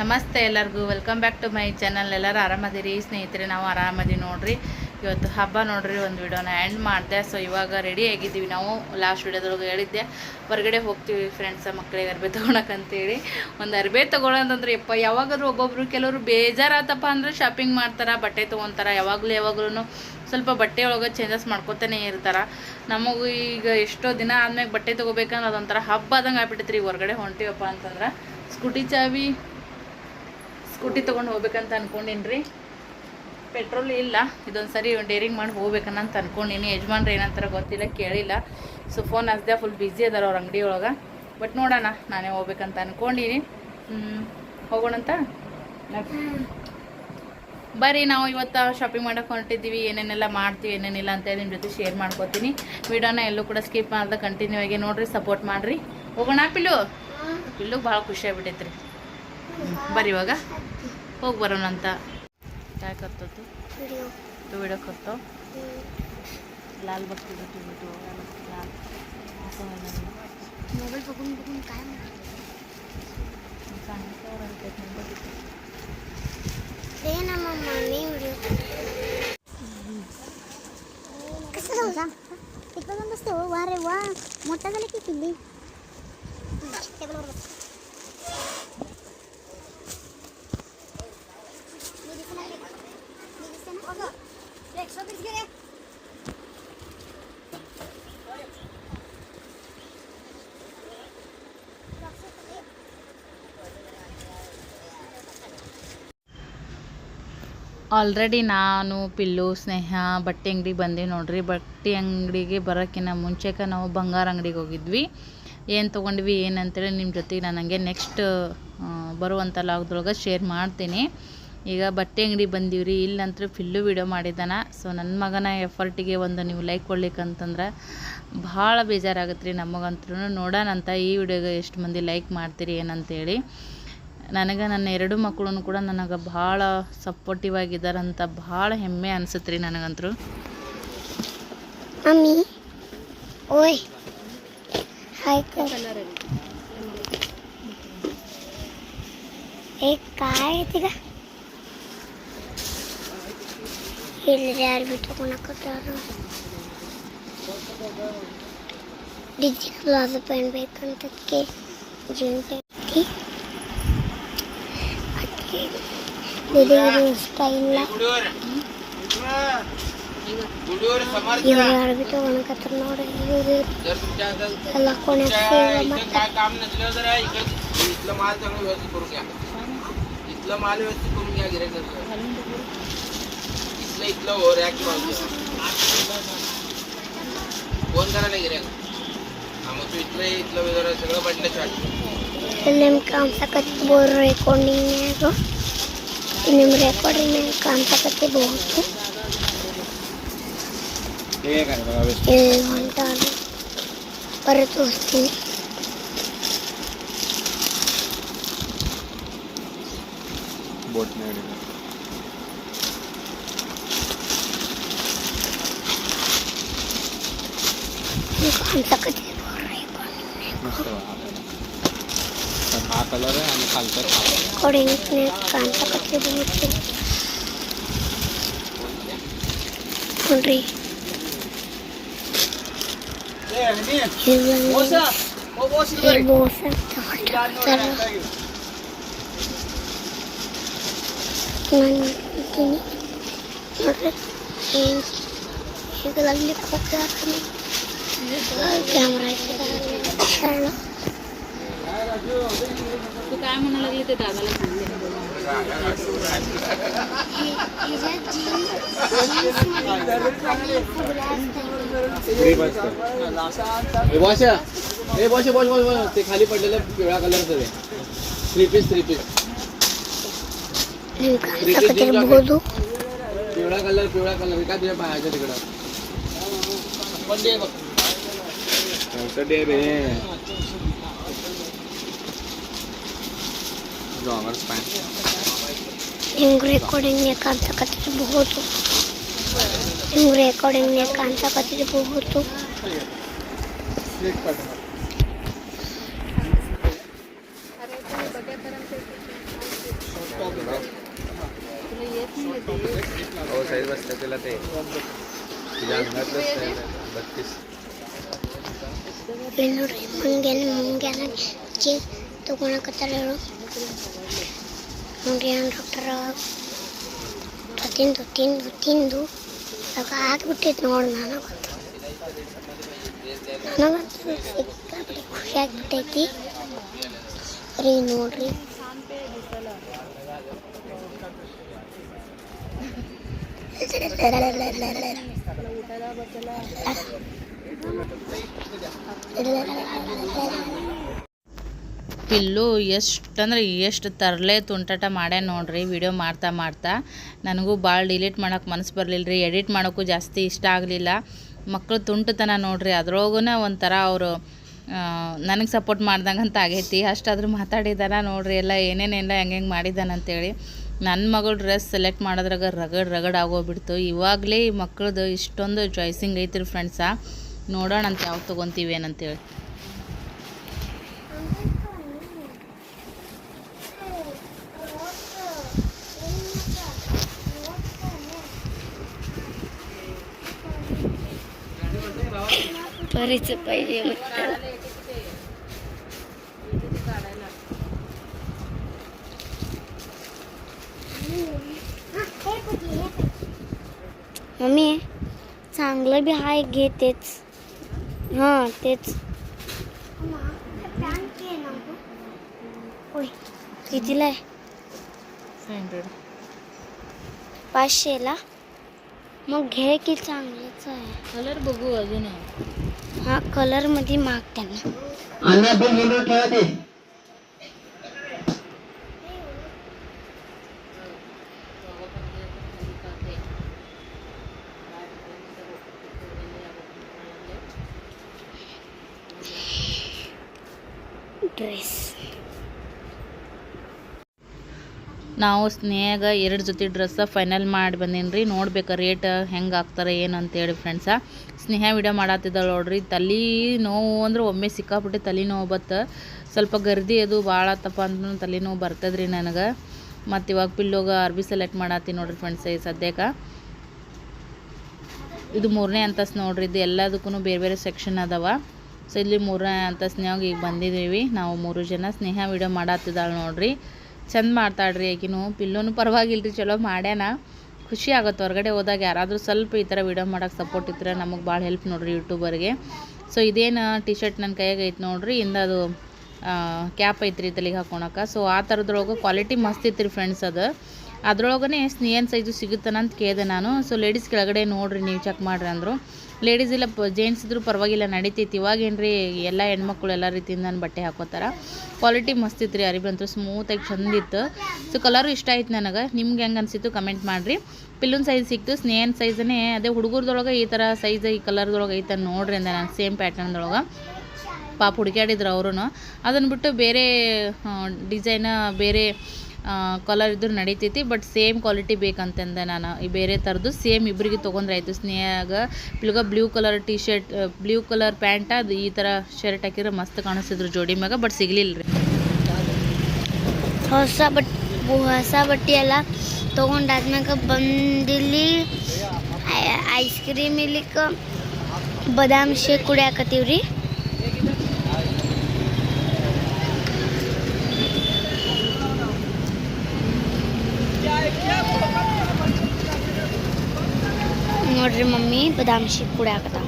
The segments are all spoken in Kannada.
ನಮಸ್ತೆ ಎಲ್ಲರಿಗೂ welcome back to my channel ಎಲ್ಲರೂ ಆರಾಮದಿರಿ? ಸ್ನೇಹಿತರೆ, ನಾವು ಆರಾಮದೀವಿ ನೋಡ್ರಿ. ಇವತ್ತು ಹಬ್ಬ ನೋಡ್ರಿ, ಒಂದು ವಿಡಿಯೋನ ಎಂಡ್ ಮಾಡಿದೆ. ಸೊ ಇವಾಗ ರೆಡಿ ಆಗಿದ್ದೀವಿ. ನಾವು ಲಾಸ್ಟ್ ವಿಡಿಯೋದೊಳಗೆ ಹೇಳಿದ್ದೆ, ಹೊರಗಡೆ ಹೋಗ್ತೀವಿ ಫ್ರೆಂಡ್ಸ ಮಕ್ಕಳಿಗೆ ಅರ್ಬೆ ತೊಗೊಳಕಂತೇಳಿ ಒಂದು ಅರ್ಬೆ ತೊಗೊಳೋದಂದ್ರೆ ಯಪ್ಪ, ಯಾವಾಗಾದ್ರೂ ಒಬ್ಬೊಬ್ರು ಕೆಲವರು ಬೇಜಾರಾತಪ್ಪ ಅಂದ್ರೆ ಶಾಪಿಂಗ್ ಮಾಡ್ತಾರೆ, ಬಟ್ಟೆ ತೊಗೊತಾರೆ. ಯಾವಾಗಲೂ ಯಾವಾಗಲೂ ಸ್ವಲ್ಪ ಬಟ್ಟೆ ಒಳಗೆ ಚೇಂಜಸ್ ಮಾಡ್ಕೊತಾನೆ ಇರ್ತಾರೆ. ನಮಗೂ ಈಗ ಎಷ್ಟೋ ದಿನ ಆದ್ಮೇಲೆ ಬಟ್ಟೆ ತೊಗೋಬೇಕಂದ್ರೆ ಅದೊಂಥರ ಹಬ್ಬ ಆದಂಗೆ ಆಗ್ಬಿಟ್ಟೈತ್ರಿ ಹೊರಗಡೆ ಹೊಂಟಿವಪ್ಪ ಅಂತಂದ್ರೆ ಸ್ಕೂಟಿ ಚಾವಿ ಸ್ಕೂಟಿ ತೊಗೊಂಡು ಹೋಗ್ಬೇಕಂತ ಅನ್ಕೊಂಡಿನ್ರಿ? ಪೆಟ್ರೋಲ್ ಇಲ್ಲ ಇದೊಂದು ಸರಿ ಡೇರಿಂಗ್ ಮಾಡಿ ಹೋಗ್ಬೇಕನ್ನಂತ ಅನ್ಕೊಂಡಿನಿ. ಯಜಮಾನ್ರು ಏನಂತಾರ ಗೊತ್ತಿಲ್ಲ ಕೇಳಿಲ್ಲ. ಸೊ ಫೋನ್ ಹಚ್ದೆ ಫುಲ್ ಬ್ಯುಸಿ ಅದಾರ ಅವ್ರ ಅಂಗಡಿ ಒಳಗೆ. ಬಟ್ ನೋಡೋಣ ನಾನೇ ಹೋಗ್ಬೇಕಂತ ಅನ್ಕೊಂಡಿನಿ. ಹ್ಞೂ ಹೋಗೋಣಂತ ಬರ್ರಿ ನಾವು ಇವತ್ತು ಶಾಪಿಂಗ್ ಮಾಡೋಕೆ ಹೊರಟಿದ್ದೀವಿ ಏನೇನೆಲ್ಲ ಮಾಡ್ತೀವಿ ಏನೇನಿಲ್ಲ ಅಂತ ನಿಮ್ಮ ಜೊತೆ ಶೇರ್ ಮಾಡ್ಕೋತೀನಿ. ವಿಡಿಯೋನ ಎಲ್ಲೂ ಕೂಡ ಸ್ಕಿಪ್ ಮಾಡ್ದೆ ಕಂಟಿನ್ಯೂ ಆಗಿ ನೋಡಿರಿ ಸಪೋರ್ಟ್ ಮಾಡಿರಿ. ಹೋಗೋಣ ಪಿಲ್ಲು? ಪಿಲ್ಲು ಭಾಳ ಖುಷಿ ಆಗ್ಬಿಟ್ಟೈತ್ರಿ. ಬರ್ರಿ ಇವಾಗ. ಹೋಗಿ ಬರೋಣ ಅಂತ काय करतो तू व्हिडिओ तू व्हिडिओ करतो लाल बघते तू व्हिडिओ लाल असं व्हायला लागलं. मोबाईल बघून बघून काय म्हणते सांगितल्यावर ऐकत नाही बघितलं दे ना मम्मा मी व्हिडिओ कसं जाऊ तिकडं जाऊन बसते हो वा रे वा मोठा झाला की पिल्ली टेबलवर बस ಆಲ್ರೆಡಿ ನಾನು, ಪಿಲ್ಲು, ಸ್ನೇಹ, ಬಟ್ಟೆ ಅಂಗಡಿಗೆ ಬಂದೆ ನೋಡ್ರಿ. ಬಟ್ಟೆ ಅಂಗಡಿಗೆ ಬರೋಕ್ಕಿಂತ ಮುಂಚೆಕ ನಾವು ಬಂಗಾರ ಅಂಗಡಿಗೆ ಹೋಗಿದ್ವಿ. ಏನು ತೊಗೊಂಡ್ವಿ ಏನಂತೇಳಿ ನಿಮ್ಮ ಜೊತೆಗೆ ನಾನು ಹಂಗೆ ನೆಕ್ಸ್ಟ್ ಬರುವಂಥ ಲಾಗ್ದೊಳಗೆ ಶೇರ್ ಮಾಡ್ತೀನಿ. ಈಗ ಬಟ್ಟೆ ಅಂಗಡಿ ಬಂದೀವ್ರಿ ಇಲ್ಲಂತೂ ಫಿಲ್ಲು ವಿಡಿಯೋ ಮಾಡಿದ್ದಾನೆ. ಸೊ ನನ್ನ ಮಗನ ಎಫರ್ಟಿಗೆ ಒಂದು ನೀವು ಲೈಕ್ ಕೊಡ್ಲಿಕ್ಕಂತಂದ್ರೆ ಭಾಳ ಬೇಜಾರಾಗುತ್ತೆ ರೀ ನಮಗಂತೂ ನೋಡೋಣಂತ ಈ ವಿಡಿಯೋಗೆ ಎಷ್ಟು ಮಂದಿ ಲೈಕ್ ಮಾಡ್ತೀರಿ ಏನಂತೇಳಿ. ನನಗೆ ನನ್ನ ಎರಡು ಮಕ್ಕಳು ಕೂಡ ನನಗೆ ಭಾಳ ಸಪೋರ್ಟಿವ್ ಆಗಿದ್ದಾರಂತ ಭಾಳ ಹೆಮ್ಮೆ ಅನಿಸುತ್ತೆ ರೀ ನನಗಂತೂ ಓಯ್ ಡಿಜಿ ಪ್ಲಾಜ ಪ್ಯಾಂಟ್ ಬೇಕಂತಕ್ಕೆ ಜೀನ್ ಪ್ಯಾಂಟ್ ಅದಕ್ಕೆ ದಿದಿಗೆ ಇಷ್ಟ ಇಲ್ಲ ಇವ್ರು ಯಾರು ಬಿಟ್ಟು ಕೊಣಕತ್ತಾರ ನೋಡಿ ಇವ್ರು ಎಲ್ಲ ಕೊಣಕ್ಕೆ ಮತ್ತೆ काय ಲೈಟ್ಲ ಓವರ್ ಆ್ಯಕ್ಟಿವ್ ಆಗ್ಬೋದು फ़ोन करायला गेले हा मग तू इथलं इथलं वगैरे सगळं बंड शॉट नेमकं आमचा कधी बोर रेकॉर्डिंग आहे गो नेम रेकॉर्डिंग नेमकं आमचा कधी बोलतो एक घंटा परत वस्ती recording ini kan takut dia bunyikan. Andre. Yeah, I mean. What's up? What was it like? Hey, boss. Thank you. Man, ini. Okay. Thank you. Ini lagi kok kamera ini. Kamera ini. Kamera ini. तू काय म्हणायला लागली ते दादाला सांगते. हे बॉशा बॉशा बॉश ते खाली पडलेलं पिवळ्या कलरचं ते थ्री पीस थ्री पीस पिवळा कलर पिवळा कलर काय तुझ्या पायाच्या तिकडं. पण दे बघ? डे रे जॉगर्स पॅन्ट ಹಿಂಗ್ ರೆಕಾರ್ಡಿಂಗ್ ಕಾಣ್ತಾ ಕತ್ತಿರಬಹುದು ಹಿಂಗ್ ರೆಕಾರ್ಡಿಂಗ್ ಕಾಣ್ತಾ ಕತ್ತಿರಬಹುದು तुला हो साईज बसतं तुला ते तुझ्या अंगातलंच size आहे. बत्तीस ಬೆಂಗಳೂರು ಮುಂಗೆಲ್ಲ ಮುಂಗೆಲ್ಲ ಚಿ ತೊಗೊಳಕತ್ತಾರ ಹೇಳು ನೋಡಿ ಏನು ಡಾಕ್ಟರ್ ತಿಂದು ತಿಂದು ತಿಂದು. ಅವಾಗ ಆಗ್ಬಿಟ್ಟೈತೆ ನೋಡಿ ನನಗಂತೂ ನನಗಂತೂ ಸಿಕ್ಕಾಬಿಟ್ಟು ಖುಷಿ ಆಗ್ಬಿಟ್ಟೈತಿ. ರೀ ನೋಡ್ರಿ. ಪಿಲ್ಲು ಎಷ್ಟು ಅಂದ್ರೆ ಎಷ್ಟು ತರಲೆ ತುಂಟಾಟ ಮಾಡ್ಯ ನೋಡ್ರಿ ವಿಡಿಯೋ ಮಾಡ್ತಾ ಮಾಡ್ತಾ. ನನಗೂ ಭಾಳ ಡಿಲೀಟ್ ಮಾಡೋಕೆ ಮನಸ್ಸು ಬರಲಿಲ್ಲ ರೀ ಎಡಿಟ್ ಮಾಡೋಕ್ಕೂ ಜಾಸ್ತಿ ಇಷ್ಟ ಆಗಲಿಲ್ಲ. ಮಕ್ಕಳು ತುಂಟತನ ನೋಡ್ರಿ ಅದ್ರೊಳಗೂ ಒಂಥರ ಅವರು ನನಗೆ ಸಪೋರ್ಟ್ ಮಾಡ್ದಂಗೆ ಅಂತ ಆಗೈತಿ. ಅಷ್ಟಾದ್ರೂ ಮಾತಾಡಿದಾನ ನೋಡ್ರಿ, ಎಲ್ಲ ಏನೇನೆಲ್ಲ ಹೆಂಗೆ ಹೆಂಗೆ ಅಂತೇಳಿ. ನನ್ನ ಮಗಳು ಡ್ರೆಸ್ ಸೆಲೆಕ್ಟ್ ಮಾಡೋದ್ರಾಗ ರಗಡ್ ರಗಡ್ ಆಗೋಗ್ಬಿಡ್ತು. ಇವಾಗಲೇ ಈ ಮಕ್ಕಳದು ಇಷ್ಟೊಂದು ಚಾಯ್ಸಿಂಗ್ ಐತ್ರಿ ಫ್ರೆಂಡ್ಸ. ನೋಡೋಣ ಅಂತ ಯಾವ್ದು ತೊಗೊತೀವಿ ಏನಂತೇಳಿ. करायचं पाहिजे मम्मी चांगलं बी हाय घेतेच हां तेच. कितीला आहे? हंड्रेड. पाचशेला? मग घे की चांगलंच आहे. कलर बघू अजून हाँ कलर मध्य मागते त्यांना अन्ना बिल बोलून क्या दे ड्रेस ನಾವು ಸ್ನೇಹಾಗ ಎರಡು ಜೊತೆ ಡ್ರೆಸ್ಸ ಫೈನಲ್ ಮಾಡಿ ಬಂದೀನಿ ರೀ ನೋಡ್ಬೇಕು ರೇಟ್ ಹೆಂಗೆ ಹಾಕ್ತಾರೆ ಏನು ಅಂತೇಳಿ ಫ್ರೆಂಡ್ಸ ಸ್ನೇಹ ವಿಡಿಯೋ ಮಾಡತ್ತಿದ್ದಾಳೆ ನೋಡ್ರಿ. ತಲೆ ನೋವು ಅಂದ್ರೆ ಒಮ್ಮೆ ಸಿಕ್ಕಾಪಟ್ಟೆ ತಲೆ ನೋವು ಬತ್ತ. ಸ್ವಲ್ಪ ಗರ್ದಿ ಅದು ಭಾಳ ಆತಪ್ಪ ಅಂದ್ರೂ ತಲೆ ನೋವು ರೀ ನನಗೆ. ಮತ್ತು ಇವಾಗ ಪಿಲ್ಲೋಗ ಅರ್ಬಿ ಸೆಲೆಕ್ಟ್ ಮಾಡತ್ತೀನಿ ನೋಡ್ರಿ ಫ್ರೆಂಡ್ಸ್ ಈ ಸದ್ಯಕ್ಕೆ ಇದು ಮೂರನೇ ಅಂತಸ್ತು ನೋಡ್ರಿ. ಇದು ಎಲ್ಲದಕ್ಕೂ ಬೇರೆ ಬೇರೆ ಸೆಕ್ಷನ್ ಅದಾವ. ಸೊ ಇಲ್ಲಿ ಮೂರನೇ ಅಂತಸ್ನ್ಯಾಗ ಈಗ ಬಂದಿದ್ದೀವಿ ನಾವು ಮೂರು ಜನ ಸ್ನೇಹ ವಿಡಿಯೋ ಮಾಡತ್ತಿದ್ದಾಳೆ ನೋಡ್ರಿ. ಚಂದ ಮಾಡ್ತಾಳ್ರಿ ಆಕಿನೂ. ಪಿಲ್ಲೋನು ಪರವಾಗಿಲ್ಲ ರೀ ಚಲೋ ಮಾಡ್ಯಾನ. ಖುಷಿ ಆಗುತ್ತೆ ಹೊರಗಡೆ ಹೋದಾಗ. ಯಾರಾದರೂ ಸ್ವಲ್ಪ ಈ ಥರ ವಿಡಿಯೋ ಮಾಡೋಕ್ಕೆ ಸಪೋರ್ಟ್ ಇದ್ರೆ ನಮಗೆ ಭಾಳ ಹೆಲ್ಪ್ ನೋಡ್ರಿ ಯೂಟ್ಯೂಬರ್ಗೆ ಸೊ ಇದೇನು ಟಿ ಶರ್ಟ್ ನನ್ನ ಕೈಯಾಗ ಐತೆ ನೋಡ್ರಿ. ಇಂದ ಅದು ಕ್ಯಾಪ್ ಐತ್ರಿ ತಲೆಗೆ ಹಾಕೊಳಕ್ಕೆ ಸೊ ಆ ಥರದ್ರೊಳಗೆ ಕ್ವಾಲಿಟಿ ಮಸ್ತ್ ಐತ್ರಿ ಫ್ರೆಂಡ್ಸ್ ಅದು. ಅದ್ರೊಳಗನೆ ಸ್ನೇಹನ್ ಸೈಜು ಸಿಗುತ್ತಾನಂತ ಕೇಳಿದೆ ನಾನು. ಸೊ ಲೇಡೀಸ್ ಕೆಳಗಡೆ ನೋಡ್ರಿ, ನೀವು ಚೆಕ್ ಮಾಡ್ರಿ ಅಂದರು. ಲೇಡೀಸ್ ಇಲ್ಲ, ಪ ಜೆಂಟ್ಸ್ ಇದ್ರೂ ಪರವಾಗಿಲ್ಲ, ನಡೀತೈತಿ. ಇವಾಗೇನು ರೀ ಎಲ್ಲ ಹೆಣ್ಮಕ್ಳು ಎಲ್ಲ ರೀತಿಯಿಂದ ಬಟ್ಟೆ ಹಾಕೋತಾರೆ. ಕ್ವಾಲಿಟಿ ಮಸ್ತ್ ಇತ್ತು ರೀ ಅರಿಬಂತು ಸ್ಮೂತಾಗಿ ಚಂದಿತ್ತು ಸೊ ಕಲರು ಇಷ್ಟ ಆಯ್ತು ನನಗೆ. ನಿಮ್ಗೆ ಹೆಂಗೆ ಅನಿಸಿತ್ತು ಕಮೆಂಟ್ ಮಾಡಿರಿ. ಪಿಲ್ಲುನ್ ಸೈಜ್ ಸಿಕ್ತು, ಸ್ನೇಹನ್ ಸೈಜನೇ ಅದೇ ಹುಡುಗರದೊಳಗೆ ಈ ಥರ ಸೈಜ್ ಈ ಕಲರ್ದೊಳಗೆ ಐತೆ ನೋಡ್ರಿ ಅಂದ ನಾನು ಸೇಮ್ ಪ್ಯಾಟರ್ನ್ದೊಳಗೆ ಪಾಪ ಹುಡುಕ್ಯಾಡಿದ್ರು ಅವರು ಅದನ್ನು ಬಿಟ್ಟು ಬೇರೆ ಡಿಸೈನ ಬೇರೆ ಕಲರ್ ಇದ್ರೂ ನಡೀತೈತಿ ಬಟ್ ಸೇಮ್ ಕ್ವಾಲಿಟಿ ಬೇಕಂತಂದೆ ನಾನು. ಈ ಬೇರೆ ಥರದ್ದು ಸೇಮ್ ಇಬ್ಬರಿಗೆ ತೊಗೊಂಡ್ರೆ ಆಯಿತು. ಸ್ನೇಹಾಗ ಪಿಲ್ಗ blue colour T shirt blue colour pant ಅದು ಈ ಥರ ಶರ್ಟ್ ಹಾಕಿದ್ರೆ ಮಸ್ತ್ ಕಾಣಿಸ್ತಿದ್ರು ಜೋಡಿ ಮ್ಯಾಗ ಬಟ್ ಸಿಗಲಿಲ್ಲ ರೀ ಹೊಸ ಬಟ್, ಹೊಸ ಬಟ್ಟೆ ಎಲ್ಲ ತೊಗೊಂಡಾದ್ಮ್ಯಾಗ ಬಂದಿಲ್ಲಿ ಐಸ್ ಕ್ರೀಮ್ ಇಲ್ಲಿಕ ಬದಾಮಿ ಶೇಕ್ ಕುಡಿಯಾಕತ್ತೀವಿ ನೋಡ್ರಿ ಮಮ್ಮಿ ಬದಾಮ್ ಶೇಕ್ ಕುಡಿಯಾಕತ್ತಾವ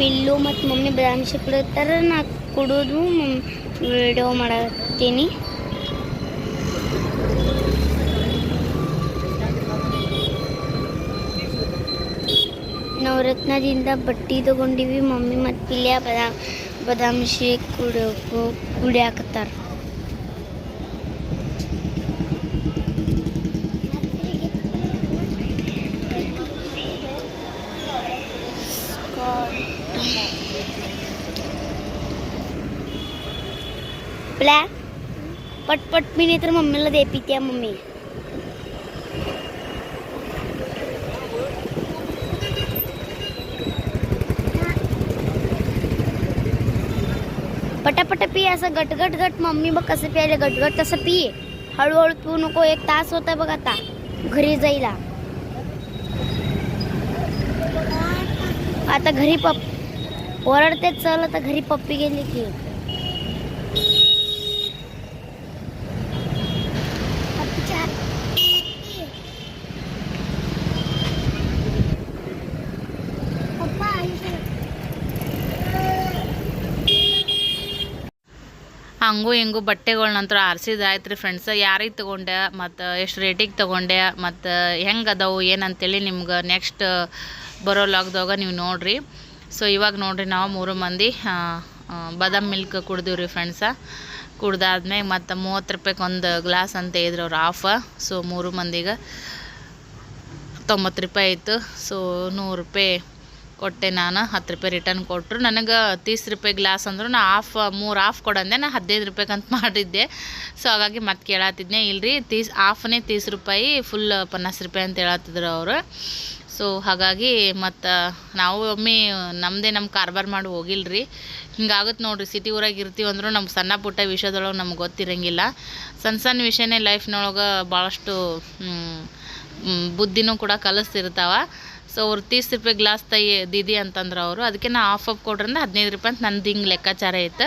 ಪಿಲ್ಲು ಮತ್ತು ಮಮ್ಮಿ ಬದಾಮಿ ಶೇಕ್ ಕುಡಿತಾರೆ ನಾ ಕುಡಿದು ವಿಡಿಯೋ ಮಾಡತ್ತೀನಿ. ನವರತ್ನದಿಂದ ಬಟ್ಟೆ ತಗೊಂಡಿವಿ, ಮಮ್ಮಿ ಮತ್ತು ಪಿಲ್ಯ ಬದಾಮ್ ಬಾದಾಮ್ ಶೇಕ್ ಕುಡಿಯೋಕು ಕುಡಿಯಾಕತ್ತಾರ. प्ला पटपट मी नाही तर मम्मीला दे पित्या मम्मी. पटापट पी असं गटगट गट मम्मी बघ कसं प्यायला गटगट तसं पी. हळूहळू पिऊ नको एक तास होता बघ आता घरी जायला. आता घरी पप ओरडते चल आता घरी पप्पी गेली की. ಹಂಗೂ ಹಿಂಗೂ ಬಟ್ಟೆಗಳ್ನಂತರ ಆರಿಸಿದ ಆಯ್ತು ರೀ ಫ್ರೆಂಡ್ಸ್ ಯಾರಿಗೆ ತೊಗೊಂಡೆ, ಮತ್ತು ಎಷ್ಟು ರೇಟಿಗೆ ತೊಗೊಂಡೆ, ಮತ್ತು ಹೆಂಗೆ ಅದಾವು, ಏನಂತೇಳಿ ನಿಮ್ಗೆ ನೆಕ್ಸ್ಟ್ ಬರೋ ಲಾಗ್ದಾಗ ನೀವು ನೋಡಿರಿ. ಸೊ ಇವಾಗ ನೋಡಿರಿ ನಾವು ಮೂರು ಮಂದಿ ಬಾದಾಮ್ ಮಿಲ್ಕ್ ಕುಡ್ದೀವಿ ರೀ ಫ್ರೆಂಡ್ಸ ಕುಡ್ದಾದ್ಮೇಲೆ ಮತ್ತು ಮೂವತ್ತು ರೂಪಾಯಿಗೆ ಒಂದು ಗ್ಲಾಸ್ ಅಂತ ಇದ್ರು ಅವ್ರು ಆಫ ಸೊ ಮೂರು ಮಂದಿಗೆ ತೊಂಬತ್ತು ರೂಪಾಯಿ ಆಯಿತು. ಸೊ ನೂರು ರೂಪಾಯಿ ಕೊಟ್ಟೆ ನಾನು, ಹತ್ತು ರೂಪಾಯಿ ರಿಟರ್ನ್ ಕೊಟ್ಟರು ನನಗೆ ತೀಸ್ ರೂಪಾಯಿ ಗ್ಲಾಸ್ ಅಂದರು, ನಾ ಆಫ್ ಮೂರು ಆಫ್ ಕೊಡಂದೆ. ನಾ ಹದಿನೈದು ರೂಪಾಯಿಗೆ ಅಂತ ಮಾಡಿದ್ದೆ. ಸೊ ಹಾಗಾಗಿ ಮತ್ತೆ ಕೇಳತ್ತಿದ್ದೆ ಇಲ್ರಿ, ತೀಸ್ ಆಫ್ನೇ ತೀಸ್ ರೂಪಾಯಿ ಫುಲ್ ಪನ್ನಾಸ್ ರೂಪಾಯಿ ಅಂತ ಹೇಳತ್ತಿದ್ರು ಅವರು. ಸೊ ಹಾಗಾಗಿ ಮತ್ತು ನಾವು ಒಮ್ಮೆ ನಮ್ಮದೇ ನಮ್ಮ ಕಾರ್ಬಾರ್ ಮಾಡಿ ಹೋಗಿಲ್ರಿ. ಹಿಂಗಾಗುತ್ತೆ ನೋಡ್ರಿ ಸಿಟಿ ಊರಾಗ ಇರ್ತೀವಿ ನಮ್ಮ ನಮ್ಗೆ ಸಣ್ಣ ಪುಟ್ಟ ವಿಷಯದೊಳಗೆ ನಮ್ಗೆ ಗೊತ್ತಿರಂಗಿಲ್ಲ. ಸಣ್ಣ ಸಣ್ಣ ವಿಷಯನೇ ಲೈಫ್ನೊಳಗೆ ಭಾಳಷ್ಟು ಬುದ್ಧಿನೂ ಕೂಡ ಕಲಿಸ್ತಿರ್ತಾವ. ಸೊ ಅವ್ರು ತೀಸ್ ರೂಪಾಯಿ ಗ್ಲಾಸ್ ತೈ, ದೀದಿ ಅಂತಂದ್ರೆ ಅವರು. ಅದಕ್ಕೆ ನಾ ಆಫ್ ಆಫ್ ಕೊಡ್ರಿಂದ ಹದಿನೈದು ರೂಪಾಯಿ ಅಂತ ನಂದು ಹಿಂಗೆ ಲೆಕ್ಕಾಚಾರ ಇತ್ತು.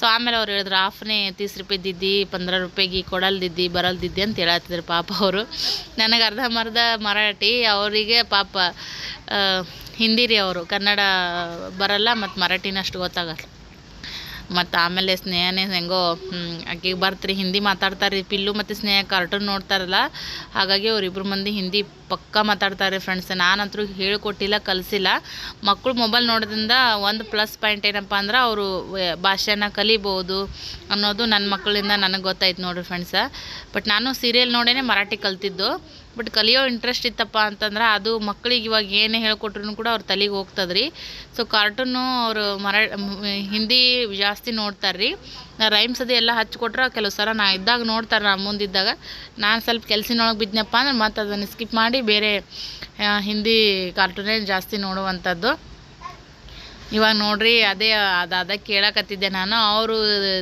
ಸೊ ಆಮೇಲೆ ಅವ್ರು ಹೇಳಿದ್ರು ಆಫ್ನೇ ತೀಸ್ ರೂಪಾಯಿ ದಿದ್ದಿ, ಪಂದ್ರ ರೂಪಾಯಿಗೆ ಕೊಡಲ್ ದಿದ್ದಿ, ಬರಲ್ ದಿದ್ದಿ ಅಂತ ಹೇಳತ್ತಿದ್ರು ಪಾಪ ಅವರು. ನನಗೆ ಅರ್ಧಂಬರ್ಧ ಮರಾಠಿ. ಅವರಿಗೆ ಪಾಪ ಹಿಂದಿರಿ ಅವರು. ಕನ್ನಡ ಬರಲ್ಲ ಮತ್ತು ಮರಾಠಿನ ಅಷ್ಟು ಗೊತ್ತಾಗಲ್ಲ. ಮತ್ತು ಆಮೇಲೆ ಸ್ನೇಹನೇ ಹೆಂಗೋ ಆಕೆಗೆ ಬರ್ತ್ರಿ, ಹಿಂದಿ ಮಾತಾಡ್ತಾರೆ ಪಿಲ್ಲು ಮತ್ತು ಸ್ನೇಹ ಕಾರ್ಟೂನ್ ನೋಡ್ತಾರಲ್ಲ, ಹಾಗಾಗಿ ಅವರಿಬ್ಬರು ಮಂದಿ ಹಿಂದಿ ಪಕ್ಕ ಮಾತಾಡ್ತಾರೆ ಫ್ರೆಂಡ್ಸ್ ನಾನಂತರೂ ಹೇಳಿಕೊಟ್ಟಿಲ್ಲ, ಕಲಿಸಿಲ್ಲ. ಮಕ್ಕಳು ಮೊಬೈಲ್ ನೋಡೋದ್ರಿಂದ ಒಂದು ಪ್ಲಸ್ ಪಾಯಿಂಟ್ ಏನಪ್ಪ ಅಂದ್ರೆ ಅವರು ಭಾಷೆನ ಕಲಿಬೋದು ಅನ್ನೋದು ನನ್ನ ಮಕ್ಕಳಿಂದ ನನಗೆ ಗೊತ್ತಾಯ್ತು ನೋಡಿರಿ ಫ್ರೆಂಡ್ಸ ಬಟ್ ನಾನು ಸೀರಿಯಲ್ ನೋಡೇ ಮರಾಠಿ ಕಲ್ತಿದ್ದು. ಬಟ್ ಕಲಿಯೋ ಇಂಟ್ರೆಸ್ಟ್ ಇತ್ತಪ್ಪ ಅಂತಂದ್ರೆ ಅದು ಮಕ್ಳಿಗೆ ಇವಾಗ ಏನೇ ಹೇಳ್ಕೊಟ್ರು ಕೂಡ ಅವ್ರ ತಲೆಗೆ ಹೋಗ್ತದೆ ರೀ ಸೊ ಕಾರ್ಟೂನು ಅವರು ಮರಾ, ಹಿಂದಿ ಜಾಸ್ತಿ ನೋಡ್ತಾರೆ ರೀ ನಾ ರೈಮ್ಸ್ ಅದು ಎಲ್ಲ ಹಚ್ಕೊಟ್ರೆ ಕೆಲವು ಸಲ ನಾ ಇದ್ದಾಗ ನೋಡ್ತಾರೆ ನಾ ಮುಂದಿದ್ದಾಗ ನಾನು ಸ್ವಲ್ಪ ಕೆಲಸಿನೊಳಗೆ ಬಿದ್ದನಪ್ಪ ಅಂದ್ರೆ ಮತ್ತು ಅದನ್ನು ಸ್ಕಿಪ್ ಮಾಡಿ ಬೇರೆ ಹಿಂದಿ ಕಾರ್ಟೂನೇ ಜಾಸ್ತಿ ನೋಡುವಂಥದ್ದು ಇವಾಗ ನೋಡ್ರಿ ಅದೇ ಅದಾದ ಕೇಳಕತ್ತಿದ್ದೆ ನಾನು. ಅವರು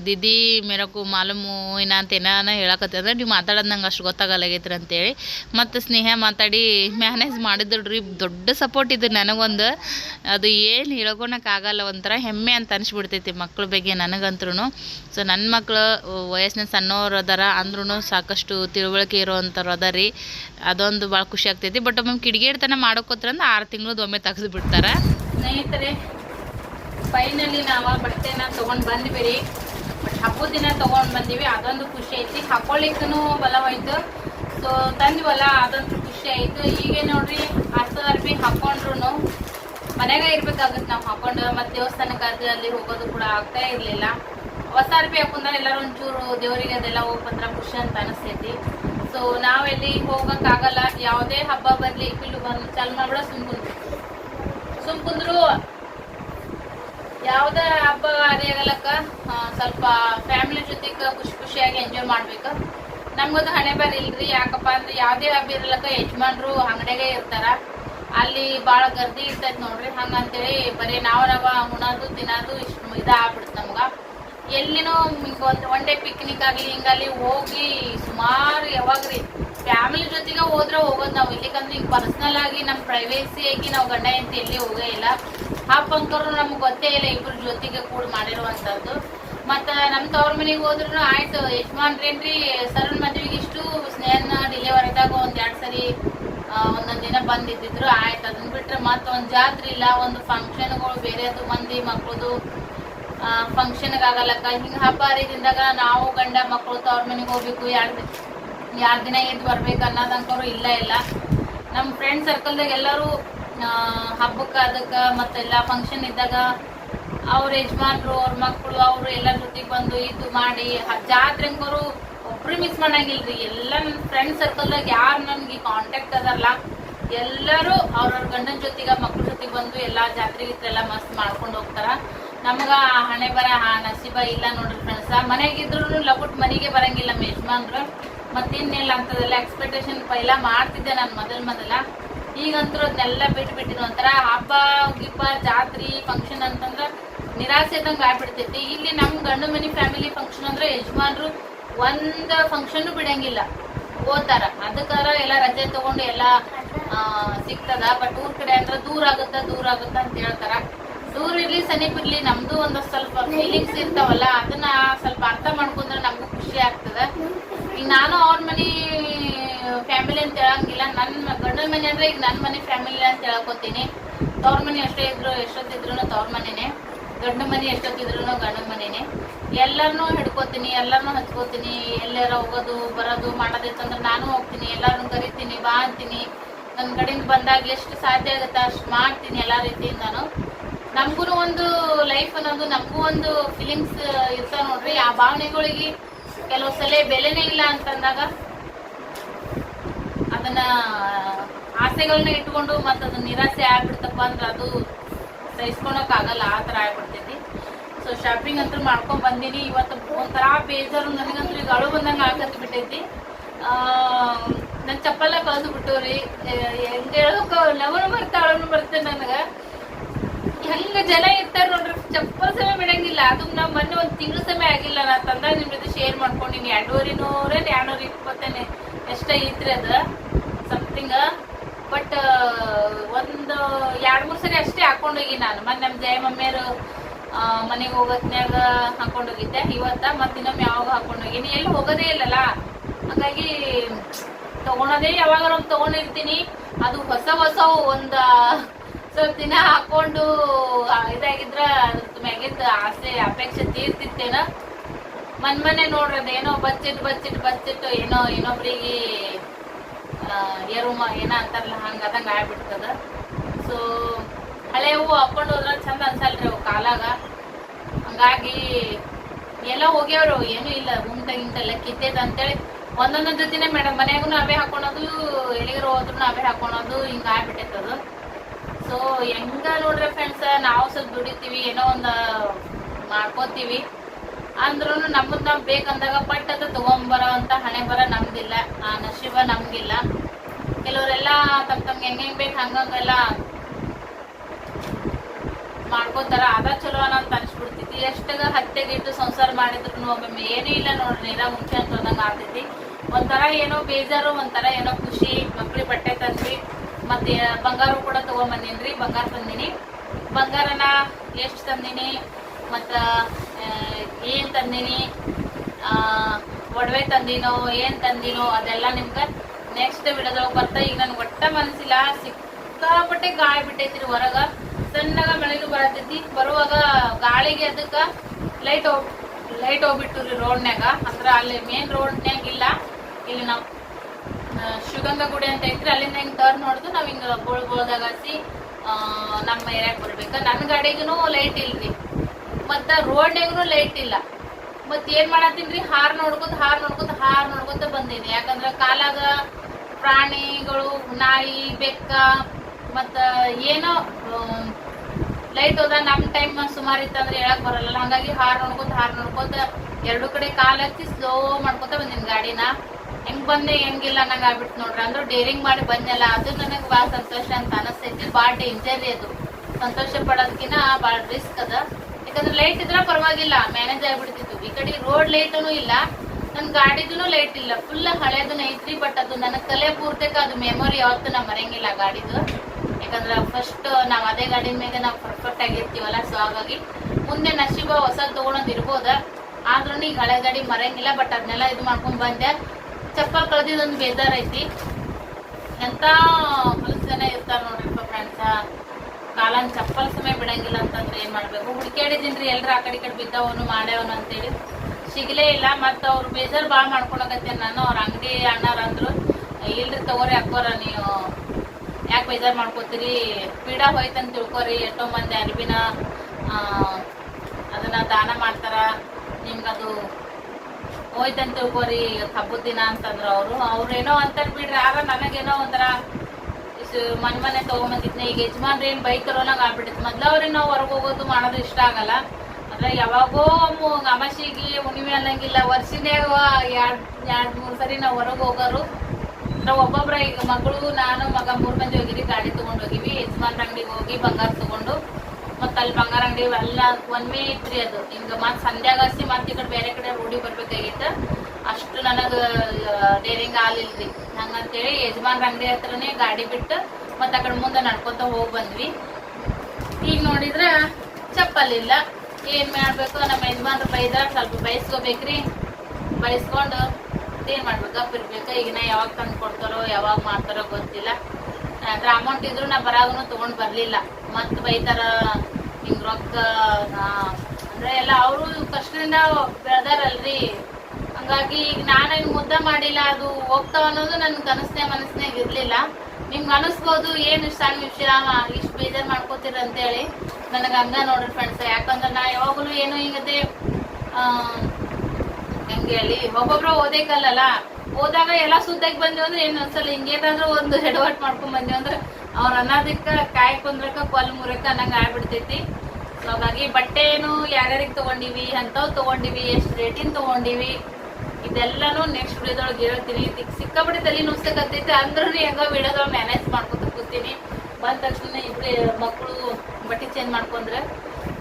ದಿದಿ ಮೇರಕು ಮಾಲೂಮು ಏನ ಅಂತ ಏನಾನ ಹೇಳಕತ್ತಿದ್ರೆ ನೀವು ಮಾತಾಡೋದು ನಂಗೆ ಅಷ್ಟು ಗೊತ್ತಾಗಲ್ಲಾಗೈತ್ರಿ ಅಂತೇಳಿ. ಮತ್ತು ಸ್ನೇಹ ಮಾತಾಡಿ ಮ್ಯಾನೇಜ್ ಮಾಡಿದ್ರು ದೊಡ್ಡ ಸಪೋರ್ಟ್ ಇದು ನನಗೊಂದು. ಅದು ಏನು ಹೇಳ್ಕೊಳಕ್ಕಾಗಲ್ಲ ಒಂಥರ ಹೆಮ್ಮೆ ಅಂತ ಅನಿಸ್ಬಿಡ್ತೈತಿ ಮಕ್ಳ ಬಗ್ಗೆ ನನಗಂತ್ರೂ ಸೊ ನನ್ನ ಮಕ್ಕಳು ವಯಸ್ಸಿನ ಸಣ್ಣವ್ರು ಅದಾರ ಅಂದ್ರೂ ಸಾಕಷ್ಟು ತಿಳುವಳಿಕೆ ಇರೋವಂಥವ್ರು ಅದ ರೀ ಅದೊಂದು ಭಾಳ ಖುಷಿ ಆಗ್ತೈತಿ. ಬಟ್ ಒಮ್ಮೆ ಕಿಡಿಗೇಡ್ತನ ಮಾಡೋಕೋತ್ರಂದ್ರೆ ಆರು ತಿಂಗಳದ್ದು ಒಮ್ಮೆ ತೆಗೆದು ಬಿಡ್ತಾರೆ ಸ್ನೇಹಿತರೆ ಫೈನಲಿ ನಾವು ಬಟ್ಟೆನ ತೊಗೊಂಡು ಬಂದ್ವಿ ರೀ. ಬಟ್ ಹಬ್ಬದ ದಿನ ತೊಗೊಂಡು ಬಂದೀವಿ, ಅದೊಂದು ಖುಷಿ ಐತಿ. ಹಾಕೊಳ್ಳಿಕ್ಕೂ ಬಲವಾಯ್ತು. ಸೊ ತಂದಿವಲ್ಲ, ಅದೊಂದು ಖುಷಿ ಆಯ್ತು. ಈಗ ನೋಡ್ರಿ, ಹತ್ತು ಅರ್ಬಿ ಹಾಕೊಂಡ್ರು ಮನೆಗೆ ಇರ್ಬೇಕಾಗುತ್ತೆ ನಾವು ಹಾಕೊಂಡು, ಮತ್ತೆ ದೇವಸ್ಥಾನಕ್ಕೆ ಅಲ್ಲಿ ಹೋಗೋದು ಕೂಡ ಆಗ್ತಾ ಇರಲಿಲ್ಲ. ಹೊಸ ಅರ್ಬಿ ಹಾಕೊಂಡ್ರೆ ಎಲ್ಲರೂ ಒಂಚೂರು ದೇವರಿಗೆ ಅದೆಲ್ಲ ಹೋಗಿ ಬಂದ್ರೆ ಖುಷಿ ಅಂತ ಅನಿಸ್ತೈತಿ ಸೊ ನಾವೆಲ್ಲಿ ಹೋಗೋಕ್ಕಾಗಲ್ಲ ಯಾವುದೇ ಹಬ್ಬ ಬರಲಿ ಪಿಲ್ಲು ಬಂದು ಚಾಲು ಮಾಡ್ಬಿಡ ಸುಮ್ ಕುಂದ್ರು ಯಾವುದೇ ಹಬ್ಬ ಅದೇಗಲಕ್ಕ ಸ್ವಲ್ಪ ಫ್ಯಾಮಿಲಿ ಜೊತೆಗೆ ಖುಷಿ ಖುಷಿಯಾಗಿ ಎಂಜಾಯ್ ಮಾಡ್ಬೇಕು. ನಮ್ಗದು ಹಣೆ ಇಲ್ಲ ಇಲ್ರಿ. ಯಾಕಪ್ಪ ಅಂದ್ರೆ ಯಾವುದೇ ಹಬ್ಬ ಇರಲಕ್ಕ ಯಜಮಾನ್ರು ಅಂಗಡಿಗೆ ಇರ್ತಾರ. ಅಲ್ಲಿ ಭಾಳ ಗರ್ದಿ ಇರ್ತೈತಿ ನೋಡ್ರಿ. ಹಂಗಂತೇಳಿ ಬರೀ ನಾವ್ ನಾವ ಉಣೋದು ತಿನ್ನೋದು ಇಷ್ಟು ಇದಾಗ್ಬಿಡುತ್ತೆ ನಮ್ಗ. ಎಲ್ಲಿನೋ ಒಂದು ಒನ್ ಡೇ ಪಿಕ್ನಿಕ್ ಆಗಲಿ ಹಿಂಗಲ್ಲಿ ಹೋಗಿ ಸುಮಾರು ಯಾವಾಗ್ರಿ ಫ್ಯಾಮಿಲಿ ಜೊತೆಗೆ ಹೋದ್ರೆ ಹೋಗೋದು ನಾವು. ಇಲ್ಲಿಕಂದ್ರೆ ಈಗ ಪರ್ಸನಲ್ ಆಗಿ ನಮ್ಮ ಪ್ರೈವೇಸಿ ಆಗಿ ನಾವು ಗಂಡ ಹೆಂಡತಿ ಎಲ್ಲಿ ಹೋಗೇ ಇಲ್ಲ. ಆ ಪಂಕರು ನಮ್ಗೆ ಗೊತ್ತೇ ಇಲ್ಲ ಇಬ್ರು ಜೊತೆಗೆ ಕೂಡ ಮಾಡಿರುವಂಥದ್ದು ಮತ್ತು ನಮ್ಮ ತವ್ರ ಮನೆಗೆ ಹೋದ್ರು ಆಯ್ತು, ಯಜಮಾನ್ರೇನ್ರಿ ಸರನ್ ಮದುವೆಗೆ ಇಷ್ಟು ಸ್ನೇಹನ ಡಿಲಿವರಿ ಇದ್ದಾಗ ಒಂದು ಎರಡು ಸರಿ ಒಂದೊಂದು ದಿನ ಬಂದಿದ್ದಿದ್ರು, ಆಯ್ತು. ಅದನ್ನ ಬಿಟ್ರೆ ಮತ್ತೊಂದು ಜಾತ್ರೆ ಇಲ್ಲ. ಒಂದು ಫಂಕ್ಷನ್ಗಳು ಬೇರೆದು ಮಂದಿ ಮಕ್ಕಳದು ಫಂಕ್ಷನ್ಗೆ ಆಗಲ್ಲಕ್ಕ ಹಿಂಗೆ ಹಬ್ಬ ಹರಿದಿಂದಾಗ ನಾವು ಗಂಡ ಮಕ್ಕಳು ತವ್ರ ಮನೆಗೆ ಹೋಗ್ಬೇಕು. ಎರಡು ಎರಡು ದಿನ ಎದ್ದು ಬರ್ಬೇಕು ಅನ್ನೋದಂತವ್ರು ಇಲ್ಲ ಇಲ್ಲ. ನಮ್ಮ ಫ್ರೆಂಡ್ ಸರ್ಕಲ್ದಾಗ ಎಲ್ಲರೂ ಹಬ್ಬಕ್ಕೆ ಅದಕ್ಕೆ ಮತ್ತೆಲ್ಲ ಫಂಕ್ಷನ್ ಇದ್ದಾಗ ಅವ್ರ ಯಜಮಾನ್ರು, ಅವ್ರ ಮಕ್ಕಳು ಅವರು ಎಲ್ಲರ ಜೊತೆಗೆ ಬಂದು ಇದು ಮಾಡಿ, ಹ- ಜಾತ್ರೆ ಹಂಗೋರು ಒಬ್ರು ಮಿಸ್ ಮಾಡಂಗಿಲ್ರಿ. ಎಲ್ಲ ನನ್ನ ಫ್ರೆಂಡ್ ಸರ್ಕಲ್ದಾಗ ಯಾರು ನನ್ಗೆ ಕಾಂಟ್ಯಾಕ್ಟ್ ಅದಾರಲ್ಲ, ಎಲ್ಲರೂ ಅವ್ರವ್ರ ಗಂಡನ ಜೊತೆಗೆ ಮಕ್ಕಳ ಜೊತೆಗೆ ಬಂದು ಎಲ್ಲ ಜಾತ್ರೆ ಗೀತ್ರೆ ಎಲ್ಲ ಮಸ್ತ್ ಮಾಡ್ಕೊಂಡು ಹೋಗ್ತಾರ. ನಮಗ ಆ ಹಣೆ ಬರ ನಸೀಬ ಇಲ್ಲ ನೋಡ್ರಿ ಫ್ರೆಂಡ್ಸ ಮನೆಗಿದ್ರು ಲಗುಟ್ ಮನೆಗೆ ಬರಂಗಿಲ್ಲ ನಮ್ಮ ಯಜಮಾನ್ರು. ಮತ್ತಿನ್ನೆಲ್ಲ ಅಂತದೆಲ್ಲ ಎಕ್ಸ್ಪೆಕ್ಟೇಷನ್ ಪೈಲ ಮಾಡ್ತಿದ್ದೆ ನಾನು ಮೊದಲ್ ಮೊದಲ. ಈಗಂತೂ ಅದನ್ನೆಲ್ಲ ಬಿಟ್ಟು ಬಿಟ್ಟಿದ್ರು ಒಂಥರ ಹಬ್ಬ, ಗಿಬ್ಬ, ಜಾತ್ರಿ ಫಂಕ್ಷನ್ ಅಂತಂದ್ರ ನಿರಾಸೆ ಇದ್ದಂಗೆ ಆಗ್ಬಿಡ್ತೈತಿ. ಇಲ್ಲಿ ನಮ್ಮ ಗಂಡು ಮನೆ ಫ್ಯಾಮಿಲಿ ಫಂಕ್ಷನ್ ಅಂದ್ರೆ ಯಜಮಾನ್ರು ಒಂದ ಫಂಕ್ಷನ್ ಬಿಡಂಗಿಲ್ಲ. ಓದ್ತಾರ. ಅದಕ್ಕಾರ ಎಲ್ಲ ರಜೆ ತಗೊಂಡು ಎಲ್ಲ ಸಿಗ್ತದ. ಬಟ್ ಊರ್ ಕಡೆ ಅಂದ್ರೆ ದೂರ ಆಗುತ್ತ ದೂರ ಆಗುತ್ತ ಅಂತ ಹೇಳ್ತಾರ. ದೂರ ಇರ್ಲಿ ಸಮೀಪ ಇರ್ಲಿ, ನಮ್ದು ಒಂದಷ್ಟು ಸ್ವಲ್ಪ ಫೀಲಿಂಗ್ಸ್ ಇರ್ತಾವಲ್ಲ, ಅದನ್ನ ಸ್ವಲ್ಪ ಅರ್ಥ ಮಾಡ್ಕೊಂಡ್ರೆ ನಮಗೂ ಖುಷಿ ಆಗ್ತದ. ಈಗ ನಾನು ಅವ್ರ ಮನೆ ಫ್ಯಾಮಿಲಿ ಅಂತ ಹೇಳಂಗಿಲ್ಲ. ನನ್ನ ಗಂಡನ ಮನೆ ಅಂದ್ರೆ ಈಗ ನನ್ನ ಮನೆ ಫ್ಯಾಮಿಲಿ ಅಂತ ಹೇಳ್ಕೊತೀನಿ. ತವ್ರ ಮನೆ ಎಷ್ಟೇ ಇದ್ರು ಎಷ್ಟೊತ್ತಿದ್ರು ತವ್ರ ಮನೆನೇ. ಗಂಡ ಮನೆ ಎಷ್ಟೊತ್ತಿದ್ರು ಗಂಡನ ಮನೆನೇ. ಎಲ್ಲರನ್ನೂ ಹಿಡ್ಕೋತೀನಿ ಎಲ್ಲರನ್ನೂ ಹಚ್ಕೋತೀನಿ. ಎಲ್ಲಾರ ಹೋಗೋದು, ಬರೋದು ಮಾಡೋದಿತ್ತಂದ್ರೆ ನಾನು ಹೋಗ್ತೀನಿ ಎಲ್ಲರನ್ನೂ ಕರಿತೀನಿ, ಬಾ ಅಂತೀನಿ. ನನ್ನ ಕಡೆಯಿಂದ ಬಂದಾಗ ಎಷ್ಟು ಸಾಧ್ಯ ಆಗುತ್ತೆ ಅಷ್ಟು ಮಾಡ್ತೀನಿ ಎಲ್ಲ ರೀತಿಯಿಂದಾನು. ನಮಗೂ ಒಂದು ಲೈಫ್ ಅನ್ನೋದು, ನಮಗೂ ಒಂದು ಫೀಲಿಂಗ್ಸ್ ಇರ್ತಾವ ನೋಡ್ರಿ. ಆ ಭಾವನೆಗಳಿಗೆ ಕೆಲವು ಸಲ ಬೆಲೆನೇ ಇಲ್ಲ ಅಂತಂದಾಗ ಅದನ್ನ ಆಸೆಗಳನ್ನ ಇಟ್ಕೊಂಡು ಮತ್ತೆ ಅದನ್ನ ನಿರಾಸೆ ಆಗ್ಬಿಡ್ತಪ್ಪ ಅಂದ್ರೆ ಅದು ಸಹಿಸ್ಕೊಳಕ್ ಆಗಲ್ಲ, ಆ ತರ ಆಗ್ಬಿಡ್ತೈತಿ. ಸೊ ಶಾಪಿಂಗ್ ಅಂತೂ ಮಾಡ್ಕೊಂಡ್ ಬಂದೀನಿ. ಇವತ್ತು ಒಂಥರ ಬೇಜಾರು. ನನಗಂತೂ ಈಗ ಅಳು ಬಂದಂಗ ಆಗತ್ ಬಿಟ್ಟೈತಿ. ಆ, ನನ್ ಚಪ್ಪಲ್ಲ ಕಳ್ದು ಬಿಟ್ಟವ್ರಿ. ಹೆಂಗ್ ಹೇಳೋಕ ನವನು ಬರ್ತಾ ಅಳನು ಬರ್ತೇನೆ ನನಗ. ಹೆಂಗ ಜನ ಇರ್ತಾರ ನೋಡ್ರಿ, ಚಪ್ಪಲ್ ಸಮಯ ಬಿಡಂಗಿಲ್ಲ. ಅದು ನಾ ಮೊನ್ನೆ ಒಂದ್ ತಿಂಗಳ ಸಮಯ ಆಗಿಲ್ಲ. ನಾ ತಂದಾಗ ನಿಮ್ ಜೊತೆ ಶೇರ್ ಮಾಡ್ಕೊಂಡಿನಿ. ಎರಡೂವರೆ ನೂರೇನ್ ಎರಡ್ನೂರ ಇಪ್ಪತ್ತೇನೆ ಎಷ್ಟ ಐತ್ರಿ ಅದ? ಸಮಥಿಂಗ್ ಬಟ್ ಒಂದು ಎರಡ್ ಮೂರ್ ಸರಿ ಅಷ್ಟೇ ಹಾಕೊಂಡೋಗಿ ನಾನು. ಮೊನ್ನೆ ನಮ್ ಜಯ ಮಮ್ಮಿಯರು ಮನೆಗೆ ಹೋಗೋತ್ನ್ಯಾಗ ಹಾಕೊಂಡೋಗಿದ್ದೆ ಇವತ್ತ ಮತ್ ಇನ್ನೊಮ್ಮೆ ಯಾವಾಗ ಹಾಕೊಂಡೋಗಿನಿ ಎಲ್ಲಿ ಹೋಗೋದೇ ಇಲ್ಲಲ್ಲ. ಹಾಗಾಗಿ ತಗೊಳೋದೇ ಯಾವಾಗ ತಗೊಂಡಿರ್ತೀನಿ. ಅದು ಹೊಸ ಹೊಸ ಒಂದ ಸ್ವಲ್ಪ ದಿನ ಹಾಕೊಂಡು ಇದಾಗಿದ್ರೆ ಮ್ಯಾಗಿಂದ ಆಸೆ, ಅಪೇಕ್ಷೆ ತೀರ್ತಿತ್ತೇನ. ಮನ್ ಮನೆ ನೋಡ್ರಿ, ಅದೇನೋ ಬಚ್ಚಿಟ್ ಬಚ್ಚಿಟ್ ಬಚ್ಚಿಟ್ಟು ಏನೋ, ಇನ್ನೊಬ್ರಿಗೆ ಎರುಮ, ಏನ ಅಂತಾರಲ್ಲ ಹಂಗದಂಗ ಆಗ್ಬಿಡ್ತದ. ಸೊ, ಹಳೆ ಹೂವು ಹಾಕೊಂಡು ಹೋದ್ರ ಚಂದ ಅನ್ಸಲ್ರಿ ಅವು ಕಾಲಾಗ. ಹಂಗಾಗಿ ಎಲ್ಲ ಹೋಗ್ಯಾವ್ರು, ಏನೂ ಇಲ್ಲ, ಗುಂಟ ಗಿಂಟೆಲ್ಲ ಕಿತ್ತೈತೆ ಅಂತೇಳಿ. ಒಂದೊಂದೊಂದು ದಿನ ಮೇಡಮ್ ಮನೆಗೂ ಅವೇ ಹಾಕೊಳೋದು, ಎಲ್ಲಿಗಾರ ಹೋದ್ರು ಅವೇ ಹಾಕೊಳೋದು, ಹಿಂಗ ಆಗ್ಬಿಟ್ಟೈತದು. ಸೊ ಹೆಂಗ ನೋಡ್ರಿ ಫ್ರೆಂಡ್ಸ್ ನಾವು ಸ್ವಲ್ಪ ದುಡಿತೀವಿ, ಏನೋ ಒಂದು ಮಾಡ್ಕೋತೀವಿ. ಅಂದ್ರೂ ನಮ್ಮದ್ ನಾವು ಬೇಕಂದಾಗ ಪಟ್ ಅಂತ ತಗೊಂಬರೋ ಅಂತ ಹಣೆ ಬರ ನಮ್ದಿಲ್ಲ, ಆ, ನಶೀಬ ನಮ್ಗಿಲ್ಲ. ಕೆಲವರೆಲ್ಲ ತಮ್ ತಮ್ಗೆ ಹೆಂಗ್ ಹೆಂಗ್ ಬೇಕು ಹಂಗಂಗೆಲ್ಲ ಮಾಡ್ಕೋತಾರ ಅದ ಚಲೋ ಅಂತ ಅನ್ಸ್ಬಿಡ್ತೈತಿ ಎಷ್ಟಾಗ ಹತ್ತೆಗಿಟ್ಟು ಸಂಸಾರ ಮಾಡಿದ್ರು ಒಮ್ಮೊಮ್ಮೆ ಏನೂ ಇಲ್ಲ ನೋಡ್ರಿ ಏನೋ ಮುಂಚೆ ಅಂತ ಅಂದಂಗ ಆಗ್ತೈತಿ. ಒಂಥರ ಏನೋ ಬೇಜಾರು, ಒಂಥರ ಏನೋ ಖುಷಿ, ಮಕ್ಳಿಗೆ ಬಟ್ಟೆ ತಂದ್ವಿ. ಮತ್ತೆ ಬಂಗಾರ ಕೂಡ ತಗೊಂಬಂದಿನ್ರಿ? ಬಂಗಾರ ತಂದಿನಿ. ಬಂಗಾರನ ಎಷ್ಟು ತಂದಿನಿ? ಮತ್ತ ಏನು ತಂದಿನಿ? ಒಡವೆ ತಂದಿನೋ, ಏನ್ ತಂದಿನೋ, ಅದೆಲ್ಲ ನಿಮ್ಗೆ ನೆಕ್ಸ್ಟ್ ವಿಡಿಯೋದೊಳಗೆ ಬರ್ತಾ ಈಗ ನನ್ಗೆ ಒಟ್ಟ ಮನಸ್ಸಿಲ್ಲ ಸಿಕ್ಕಾಪಟ್ಟೆ ಗಾಳಿ ಬಿಟ್ಟೈತ್ರಿ ಹೊರಗ. ಸಣ್ಣಗ ಮಳೆನೂ ಬರತೈತಿ. ಬರುವಾಗ ಗಾಳಿಗೆ ಅದಕ್ಕ ಲೈಟ್ ಹೋಗ್ ಲೈಟ್ ಹೋಗ್ಬಿಟ್ಟು ರೀ ರೋಡ್ನ್ಯಾಗ ಅಂದ್ರೆ ಅಲ್ಲಿ ಮೇನ್ ರೋಡ್ನ್ಯಾಗ ಇಲ್ಲ ಇಲ್ಲಿ ನಾವು ಶಿವಗಂಗಾ ಗುಡಿ ಅಂತ ಐತ್ರಿ ಅಲ್ಲಿಂದ ಹಿಂಗ್ ಟರ್ನ್ ಹೊಡೆದು ನಾವ್ ಹಿಂಗ ಬೋಳ್ ಬೋಳ್ದಾಗ ಹಸಿ ನಮ್ಮ ಏರಿಯಾಕ್ ಬರ್ಬೇಕ ನನ್ನ ಗಾಡಿಗೂ ಲೈಟ್ ಇಲ್ರಿ. ಮತ್ತ ರೋಡ್ನಾಗೂ ಲೈಟ್ ಇಲ್ಲ. ಮತ್ ಏನ್ ಮಾಡತ್ತೀನ್ರಿ? ಹಾರ್ ನೋಡ್ಕೊತ ಹಾರ್ ನೋಡ್ಕೊತ ಹಾರ್ ನೋಡ್ಕೊತ ಬಂದೀನಿ. ಯಾಕಂದ್ರ ಕಾಲಾಗ ಪ್ರಾಣಿಗಳು, ನಾಯಿ, ಬೆಕ್ಕ, ಮತ್ತ ಏನೋ ಲೈಟ್ ಹೋದ ನಮ್ ಟೈಮ್ ಸುಮಾರು ಇತ್ತಂದ್ರೆ ಹೇಳಕ್ ಬರಲ್ಲ ಹಂಗಾಗಿ ಹಾರ್ ನೋಡ್ಕೊತ ಹಾರ್ ನೋಡ್ಕೊತ ಎರಡು ಕಡೆ ಕಾಲ್ ಹಚ್ಚಿ ಸ್ಲೋ ಮಾಡ್ಕೊತ ಬಂದಿನಿ ಗಾಡಿನ. ಹೆಂಗ್ ಬಂದೆ, ಹೆಂಗಿಲ್ಲ ನಂಗೆ ಆಗ್ಬಿಟ್ಟು ನೋಡ್ರಿ. ಅಂದ್ರೆ ಡೇರಿಂಗ್ ಮಾಡಿ ಬಂದೆಲ್ಲ ಅದು ನನಗೆ ಭಾಳ ಸಂತೋಷ ಅಂತ ಅನಿಸ್ತೈತಿ. ಭಾಳ ಡೇಂಜರ್ ಅದು. ಸಂತೋಷ ಪಡೋದಕ್ಕಿಂತ ಭಾಳ ರಿಸ್ಕ್ ಅದ. ಯಾಕಂದ್ರೆ ಲೈಟ್ ಇದ್ರ ಪರವಾಗಿಲ್ಲ ಮ್ಯಾನೇಜ್ ಆಗ್ಬಿಡ್ತಿತ್ತು ಈ ಕಡೆ ರೋಡ್ ಲೈಟನು ಇಲ್ಲ. ನನ್ನ ಗಾಡಿದೂ ಲೈಟ್ ಇಲ್ಲ. ಫುಲ್ ಹಳೇದನ್ನ ಐತ್ರಿ ಬಟ್ ಅದು ನನ್ನ ತಲೆ ಪೂರ್ತಕ ಅದು ಮೆಮೊರಿ ಯಾವತ್ತು ನಾ ಮರೆಯಂಗಿಲ್ಲ ಗಾಡಿದು. ಯಾಕಂದ್ರೆ ಫಸ್ಟ್ ನಾವು ಅದೇ ಗಾಡಿ ಮೇಲೆ ನಾವು ಪರ್ಫೆಕ್ಟ್ ಆಗಿರ್ತೀವಲ್ಲ ಸೊ ಹಾಗಾಗಿ ಮುಂದೆ ನಶೀಬ ಹೊಸ ತಗೊಳೋದ್ ಇರ್ಬೋದ. ಆದ್ರೂ ಈಗ ಹಳೆ ಗಾಡಿ ಮರೆಯಂಗಿಲ್ಲ ಬಟ್ ಅದನ್ನೆಲ್ಲ ಇದು ಮಾಡ್ಕೊಂಡ್ ಬಂದೆ. ಚಪ್ಪಲ್ ಕಳ್ದಿದ್ದೊಂದು ಬೇಜಾರ್ ಐತಿ. ಎಂತ ಹೊಲಸ್ ಜನ ಇರ್ತಾರ ನೋಡ್ರಿಪ್ಪ ಫ್ರೆಂಡ್ಸ ಕಾಲನ್ ಚಪ್ಪಲ್ ಸಮಯ ಬಿಡಂಗಿಲ್ಲ ಅಂತಂದ್ರೆ ಏನ್ ಮಾಡ್ಬೇಕು? ಹುಡುಕ್ಯಾಡಿದೀನ್ರಿ ಎಲ್ರ ಆ ಕಡೆ ಕಡೆ ಬಿದ್ದವನು ಮಾಡ್ಯವನು ಅಂತೇಳಿ. ಸಿಗ್ಲೇ ಇಲ್ಲ. ಮತ್ತ ಅವ್ರು ಬೇಜಾರ್ ಭಾಳ ಮಾಡ್ಕೊಳಕತ್ತೆ ನಾನು. ಅವ್ರ ಅಂಗಡಿ ಅಣ್ಣಾರ ಅಂದ್ರು, ಇಲ್ರಿ ತಗೋರಿ ಹಾಕೋರ ನೀವು. ಯಾಕೆ ಬೇಜಾರು ಮಾಡ್ಕೋತೀರಿ? ಪೀಡಾ ಹೋಯ್ತಂತ ತಿಳ್ಕೊರಿ. ಎಷ್ಟೋ ಮಂದಿ ಅರ್ಬಿನ ಅದನ್ನ ದಾನ ಮಾಡ್ತಾರ. ನಿಮ್ಗದು ಹೋಯ್ತಂತ ತಿಳ್ಕೊರಿ ಇವತ್ತು ಹಬ್ಬದ ದಿನ ಅಂತಂದ್ರು ಅವರು. ಅವ್ರೇನೋ ಅಂತಾರೆ ಬಿಡ್ರಿ, ಆಗ ನನಗೇನೋ ಒಂಥರ ಮನೆ ಮನ್ ತಗೊಂಬಂದಿದ್ನ. ಈಗ ಯಜಮಾನ್ರಿ ಏನು ಬೈಕ್ ನಂಗೆ ಆಗ್ಬಿಟ್ಟಿತ್ತು. ಮೊದ್ಲು ಅವ್ರಿಗೆ ನಾವು ಹೊರಗೆ ಹೋಗೋದು ಮಾಡೋದು ಇಷ್ಟ ಆಗಲ್ಲ. ಅಂದ್ರೆ ಯಾವಾಗೋ ಅಮಾಸಿಗೆ ಹುಣ್ಣಿಮೆ ಅನ್ನಂಗಿಲ್ಲ. ವರ್ಷನೇ ಎರಡು, ಎರಡ್, ಮೂರ್ ಸರಿ ನಾವು ಹೊರಗೆ ಹೋಗೋರು. ನಾವು ಒಬ್ಬೊಬ್ರ ಈಗ ಮಗಳು, ನಾನು, ಮಗ ಮೂರು ಮಂದಿ ಹೋಗಿರಿ ಗಾಡಿ ತೊಗೊಂಡು ಹೋಗಿವಿ ಯಜಮಾನ್ ಅಂಗಡಿಗೆ ಹೋಗಿ ಬಂಗಾರ ತಗೊಂಡು ಮತ್ತ ಅಲ್ಲಿ ಬಂಗಾರ ಅಂಗಡಿ ಎಲ್ಲ ವೇ ಇತ್ರಿ ಅದು. ಹಿಂಗ ಮತ್ ಸಂಧ್ಯಾಗ ಹಚ್ಚಿ ಮತ್ ಈ ಕಡೆ ಬೇರೆ ಕಡೆ ರೂಢಿ ಬರ್ಬೇಕಾಗಿತ್ತು. ಅಷ್ಟು ನನಗ ಡೇರಿಂಗ್ ಆಲಿಲ್ರಿ ಹಂಗಂತೇಳಿ ಯಜಮಾನ್ರ ಅಂಗಡಿ ಹತ್ರನೇ ಗಾಡಿ ಬಿಟ್ಟು ಮತ್ತ ಆ ಮುಂದೆ ನಡ್ಕೊತ ಹೋಗಿ ಬಂದ್ವಿ. ಈಗ ನೋಡಿದ್ರ ಚಪ್ಪಲ್ ಇಲ್ಲ ಏನ್ ಮಾಡ್ಬೇಕು? ನಮ್ಮ ಯಜಮಾನ್ರು ಬೈದ್ರ ಸ್ವಲ್ಪ ಬಯಸ್ಕೋಬೇಕ್ರಿ ಬಯಸ್ಕೊಂಡು ಏನ್ ಮಾಡ್ಬೇಕು? ಬಿರ್ಬೇಕಾ ಈಗ ಯಾವಾಗ ತಂದು ಕೊಡ್ತಾರೋ, ಯಾವಾಗ ಮಾಡ್ತಾರೋ ಗೊತ್ತಿಲ್ಲ. ಅದ್ರ ಅಮೌಂಟ್ ಇದ್ರು ನಾ ಬರಾಗನು ತಗೊಂಡ್ ಬರ್ಲಿಲ್ಲ. ಮತ್ ಬೈತಾರ, ಹಿಂಗ್ ರೊಕ್ಕ ಅಂದ್ರೆ ಎಲ್ಲ ಅವರು ಕಷ್ಟದಿಂದ ಬೆಳ್ದಾರಲ್ರಿ. ಹಂಗಾಗಿ ಈಗ ನಾನು ಮುದ್ದ ಮಾಡಿಲ್ಲ, ಅದು ಹೋಗ್ತಾವ ಅನ್ನೋದು ನನ್ ಕನಸ್ನೇ ಮನಸ್ನಾಗ ಇರ್ಲಿಲ್ಲ. ನಿಮ್ಗೆ ಅನಿಸ್ಬೋದು, ಏನು ಸಣ್ಣ ವಿಷಯ ಇಷ್ಟು ಬೇಜಾರು ಮಾಡ್ಕೋತೀರ ಅಂತೇಳಿ ನನಗೆ ಹಂಗ ನೋಡ್ರಿ ಫ್ರೆಂಡ್ಸ್ ಯಾಕಂದ್ರೆ ನಾ ಯಾವಾಗಲೂ ಏನು ಹಿಂಗದೆ ಹೆಂಗೆ ಹೇಳಿ, ಒಬ್ಬೊಬ್ರು ಓದೇಕಲ್ಲಲ್ಲ ಹೋದಾಗ ಎಲ್ಲ ಸುದ್ದಾಗಿ ಬಂದ್ವಿ ಅಂದ್ರೆ ಏನ್ ಅನ್ಸಲ್ಲ, ಹಿಂಗೇನಾದ್ರೂ ಒಂದು ಎಡವಟ್ ಮಾಡ್ಕೊಂಡ್ ಬಂದ್ವಿ ಅಂದ್ರೆ ಅವ್ರ ಅನ್ನೋದಕ್ಕ ಕಾಯಿ ಕುಂದ್ರಕ, ಕೊಲ್ ಮುರಕ ಅನ್ನಂಗ ಆಗ್ಬಿಡ್ತೈತಿ. ಸೊ ಹಾಗಾಗಿ ಬಟ್ಟೆ ಏನು ಯಾರ್ಯಾರಿಗೆ ತಗೊಂಡಿವಿ ಅಂತವ್ ತಗೊಂಡಿವಿ, ಎಷ್ಟು ರೇಟಿನ ತಗೊಂಡಿವಿ, ಇದೆಲ್ಲಾನು ನೆಕ್ಸ್ಟ್ ವಿಡಿಯೋದೊಳಗೆ ಹೇಳ್ತೀನಿ. ಸಿಕ್- ಸಿಕ್ಕಾಪಟ್ಟೆ ತಲೆ ನುಸ್ಸಕತ್ತೈತಿ ಅಂದ್ರೂ ಹೆಂಗೋ ವಿಡಿಯೋದೊಳಗೆ ಮ್ಯಾನೇಜ್ ಮಾಡ್ಕೊತ ಕೂತೀನಿ. ಬಂದ ತಕ್ಷಣ ಇಬ್ರು ಮಕ್ಕಳು ಬಟ್ಟೆ ಚೇಂಜ್ ಮಾಡ್ಕೊಂಡ್ರೆ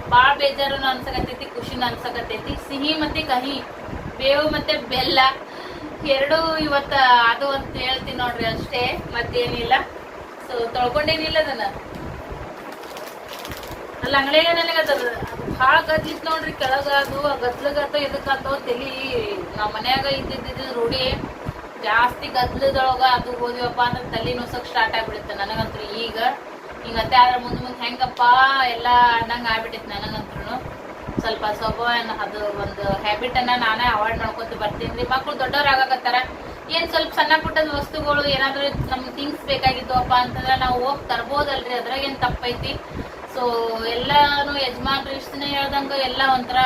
ಭಾಳ ಬೇಜಾರು ಅನ್ಸಕತ್ತೈತಿ, ಖುಷಿನೂ ಅನ್ಸಕತ್ತೈತಿ. ಸಿಹಿ ಮತ್ತೆ ಕಹಿ, ಬೇವು ಮತ್ತೆ ಬೆಲ್ಲ ಎರಡು ಇವತ್ತ ಅದು ಅಂತ ಹೇಳ್ತೀನಿ ನೋಡ್ರಿ ಅಷ್ಟೇ, ಮತ್ತೇನಿಲ್ಲ. ಸೊ ತೊಳ್ಕೊಂಡೇನಿಲ್ಲ ಅದನ್ನ. ಅಲ್ಲ ಅಂಗಡಿಯಾಗ ನನಗೆ ಅದು ಭಾಳ ಗದ್ಲಿತ್ ನೋಡ್ರಿ, ಕೆಳಗ ಅದು ಗದ್ಲಗತ್ತ ಇದಕ್ಕಂತ ತಲಿ ನಮ್ಮ ಮನ್ಯಾಗ ಇದ್ದಿದ್ದು ರೂಢಿ. ಜಾಸ್ತಿ ಗದ್ಲದೊಳಗ ಅದು ಹೋದ್ವಪ್ಪ ಅಂದ್ರೆ ತಲೆ ನೋಸಕ್ ಸ್ಟಾರ್ಟ್ ಆಗ್ಬಿಡುತ್ತೆ ನನಗಂತೂ ಈಗ. ಅತ್ತೆ ಆದ್ರೆ ಮುಂದೆ ಮುಂದೆ ಹೆಂಗಪ್ಪ, ಎಲ್ಲ ಅನ್ನಂಗ ಆಗ್ಬಿಟ್ಟಿತ್ತು ನನಗಂತ್ರು ಸ್ವಲ್ಪ ಏನ್ ಅದು ಒಂದು ಹ್ಯಾಬಿಟ್ ಅನ್ನ ನಾನೇ ಅವಾಯ್ಡ್ ಮಾಡ್ಕೊತ ಬರ್ತೀನಿ. ರೀ ಮಕ್ಳು ದೊಡ್ಡವ್ರಾಗತ್ತಾರ ಏನ್ ಸ್ವಲ್ಪ ಸಣ್ಣ ಪುಟ್ಟದ ವಸ್ತುಗಳು ಏನಾದ್ರೂ ನಮ್ಗೆ ಥಿಂಗ್ಸ್ ಬೇಕಾಗಿದ್ವಪ್ಪ ಅಂತಂದ್ರೆ ನಾವು ಹೋಗಿ ತರ್ಬೋದಲ್ರಿ. ಅದ್ರಾಗ ಏನ್ ತಪ್ಪೈತಿ? ಸೊ ಎಲ್ಲಾನು ಯಜಮಾನ್ರು ಇಷ್ಟನೇ ಹೇಳ್ದಂಗ ಎಲ್ಲ ಒಂಥರ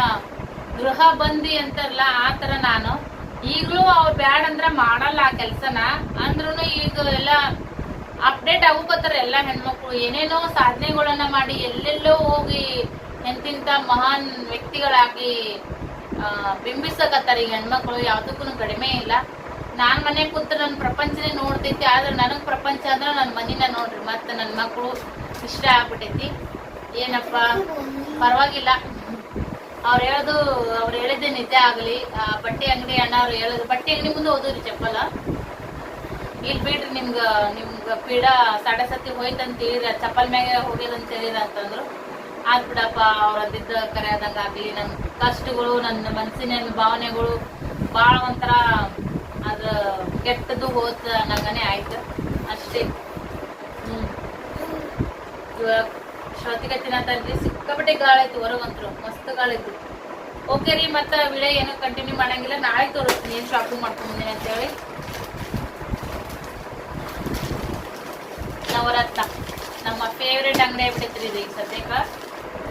ಗೃಹ ಬಂದಿ ಅಂತಾರಲ್ಲ, ಆ ತರ ನಾನು. ಈಗ್ಲೂ ಅವ್ರು ಬ್ಯಾಡ್ ಅಂದ್ರ ಮಾಡಲ್ಲ ಆ ಕೆಲ್ಸನ. ಅಂದ್ರೂ ಈಗ ಎಲ್ಲ ಅಪ್ಡೇಟ್ ಆಗೋಕತ್ತಾರ ಎಲ್ಲ ಹೆಣ್ಮಕ್ಳು. ಏನೇನೋ ಸಾಧನೆಗಳನ್ನ ಮಾಡಿ ಎಲ್ಲೆಲ್ಲೋ ಹೋಗಿ ಎಂತಿಂತ ಮಹಾನ್ ವ್ಯಕ್ತಿಗಳಾಗಿ ಬಿಂಬಿಸಕತ್ತಾರ ಈಗ ಹೆಣ್ಮಕ್ಳು, ಯಾವ್ದಕ್ಕೂ ಕಡಿಮೆ ಇಲ್ಲ. ನಾನ್ ಮನೆ ಕೂತ್ ನನ್ನ ಪ್ರಪಂಚನೇ ನೋಡ್ತೈತಿ, ಆದ್ರೆ ನನಗ್ ಪ್ರಪಂಚ ಅಂದ್ರೆ ನನ್ನ ಮನಿನ ನೋಡ್ರಿ, ಮತ್ತೆ ನನ್ನ ಮಕ್ಕಳು ಇಷ್ಟ ಆಗ್ಬಿಟ್ಟೈತಿ ಏನಪ್ಪ, ಪರವಾಗಿಲ್ಲ. ಅವ್ರು ಹೇಳೋದು, ಅವ್ರು ಹೇಳಿದ್ದೆ ನಿಜ ಆಗಲಿ. ಬಟ್ಟೆ ಅಂಗಡಿ ಅಣ್ಣ ಅವ್ರು ಹೇಳೋದು, ಬಟ್ಟೆ ಅಂಗಡಿ ಮುಂದೆ ಓದೋರಿ ಚಪ್ಪಲ. ಇಲ್ಲಿ ಬಿಡ್ರಿ ನಿಮ್ಗ, ನಿಮ್ಗೆ ಪೀಡಾ ಸಾಡೆ ಸತಿ ಹೋಯ್ತಂತ ಹೇಳಿರ ಚಪ್ಪಲ್ ಮ್ಯಾಗೆ ಹೋಗ್ಯದಂತ ಹೇಳಿರ ಅಂತಂದ್ರು. ಆದ್ ಬಿಡಪ್ಪ ಕರೆ ಆದಂಗ ಆಗ್ಲಿ. ನನ್ನ ಕಷ್ಟಗಳು, ನನ್ನ ಮನಸ್ಸಿನ ಭಾವನೆಗಳು ಭಾಳ ಒಂಥರ ಅದು ಕೆಟ್ಟದ್ದು ಹೋತ ನಂಗನೆ ಆಯ್ತು. ಅಷ್ಟೇ. ಹ್ಮ್. ಇವಾಗ ಶ್ರತಿಗೆ ಸಿಕ್ಕಾಪಟ್ಟೆ ಗಾಳಿ ಹೊರಗಂತರು ಹೊರಗಂತ್ರು. ಮಸ್ತ್ ಗಾಳಿತ್ತು ಓಕೆ ರೀ, ಮತ್ತ ವಿಡಿಯೋ ಏನು ಕಂಟಿನ್ಯೂ ಮಾಡಂಗಿಲ್ಲ. ನಾಳೆ ತೋರಿಸ್ತೀನಿ, ಏನ್ ಶಾಪಿಂಗ್ ಮಾಡ್ಕೊಂಡು ಅಂತ ಹೇಳಿ ನವರತ್ನ. ನಮ್ಮ ಫೇವ್ರೇಟ್ ಅಂಗಡಿ ಆಗ್ಬಿಟ್ಟೈತ್ರಿ ರೀ ಈಗ ಸದ್ಯಕ್ಕ.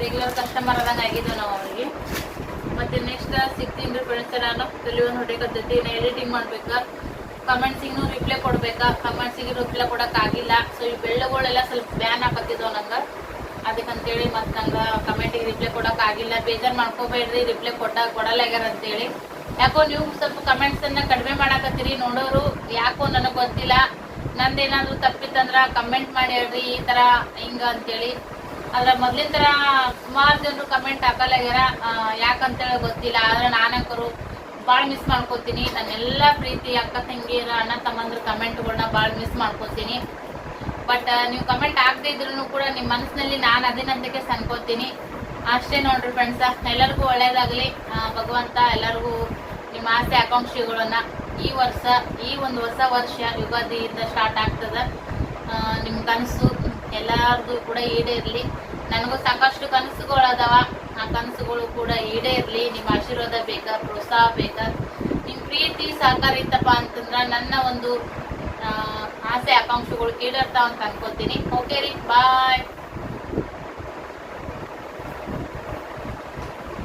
ರೆಗ್ಯುಲರ್ ಕಸ್ಟಮರ್ ಆದಂಗೆ ಆಗಿದ್ವು ನಾವು ಅವ್ರಿಗೆ. ಮತ್ತೆ ನೆಕ್ಸ್ಟ್ ಸಿಗ್ತೀನಿ ರೀ ಫ್ರೆಂಡ್ಸ್ ನಾನು ಕೆಲವೊಂದು ಹೊಡೆಯಕತ್ತೈತಿ ನಾ ಎಡಿಟಿಂಗ್ ಮಾಡ್ಬೇಕಾ? ಕಮೆಂಟ್ಸಿಗೂ ರಿಪ್ಲೈ ಕೊಡ್ಬೇಕಾ? ಕಮೆಂಟ್ಸಿಗೆ ರಿಪ್ಲೈ ಕೊಡೋಕ್ಕಾಗಿಲ್ಲ ಸೊ ಈ ಬೆಳ್ಳಗಳೆಲ್ಲ ಸ್ವಲ್ಪ ಬ್ಯಾನ್ ಹಾಕತ್ತಿದ್ದವು ನಂಗೆ. ಅದಕ್ಕಂತೇಳಿ ಮತ್ತು ನಂಗೆ ಕಮೆಂಟಿಗೆ ರಿಪ್ಲೈ ಕೊಡೋಕ್ಕಾಗಿಲ್ಲ ಬೇಜಾರು ಮಾಡ್ಕೋಬೇಡ್ರಿ ರಿಪ್ಲೈ ಕೊಟ್ಟ ಆಗ್ಯಾರ ಅಂತೇಳಿ. ಯಾಕೋ ನೀವು ಸ್ವಲ್ಪ ಕಮೆಂಟ್ಸನ್ನು ಕಡಿಮೆ ಮಾಡಾಕತ್ತೀರಿ ನೋಡೋರು, ಯಾಕೋ ನನಗೆ ಗೊತ್ತಿಲ್ಲ. ನಂದೇನಾದರೂ ತಪ್ಪಿತ್ತಂದ್ರೆ ಕಮೆಂಟ್ ಮಾಡಿ ಹೇಳ್ರಿ, ಈ ಥರ ಹಿಂಗೆ ಅಂತೇಳಿ. ಅದ್ರ ಮೊದ್ಲಿನ ತರ ಸುಮಾರು ಜನರು ಕಮೆಂಟ್ ಹಾಕಲಾಗ್ಯಾರ ಯಾಕಂತೇಳಿ ಗೊತ್ತಿಲ್ಲ. ಆದ್ರೆ ನಾನಕರು ಭಾಳ ಮಿಸ್ ಮಾಡ್ಕೋತೀನಿ. ನನ್ನೆಲ್ಲ ಪ್ರೀತಿ ಅಕ್ಕ ತಂಗಿಯರ, ಅಣ್ಣ ತಮ್ಮಂದ್ರ ಕಮೆಂಟ್ಗಳನ್ನ ಭಾಳ ಮಿಸ್ ಮಾಡ್ಕೋತೀನಿ. ಬಟ್ ನೀವು ಕಮೆಂಟ್ ಆಗದೆ ಇದ್ರು ಕೂಡ ನಿಮ್ಮ ಮನಸ್ಸಿನಲ್ಲಿ ನಾನು ಅದೇನಂತಕ್ಕೆ ಸನ್ಕೋತೀನಿ ಅಷ್ಟೇ ನೋಡ್ರಿ ಫ್ರೆಂಡ್ಸ ಎಲ್ಲರಿಗೂ ಒಳ್ಳೇದಾಗಲಿ. ಭಗವಂತ ಎಲ್ಲರಿಗೂ ನಿಮ್ಮ ಆಸೆ, ಆಕಾಂಕ್ಷೆಗಳನ್ನ ಈ ವರ್ಷ, ಈ ಒಂದು ಹೊಸ ವರ್ಷ ಯುಗಾದಿಯಿಂದ ಸ್ಟಾರ್ಟ್ ಆಗ್ತದ. ನಿಮ್ಮ ನಿಮ್ ಕನಸು ಎಲ್ಲಾರ್ದು ಕೂಡ ಈಡೇರ್ಲಿ. ನನಗೂ ಸಾಕಷ್ಟು ಕನಸುಗಳು ಅದಾವ. ಆ ಕನಸುಗಳು ಕೂಡ ಈಡೇರ್ಲಿ. ನಿಮ್ಮ ಆಶೀರ್ವಾದ ಬೇಕಾ? ಪ್ರೋತ್ಸಾಹ ಬೇಕಾ? ನಿಮ್ ಪ್ರೀತಿ ಸಹಕಾರ ಇತ್ತಪ್ಪ ಅಂತಂದ್ರ ನನ್ನ ಒಂದು ಆಸೆ, ಆಕಾಂಕ್ಷೆಗಳು ಈಡೇರ್ತಾವ ಅಂತ ಅನ್ಕೋತೀನಿ. ಓಕೆ ರೀ. ಬಾಯ್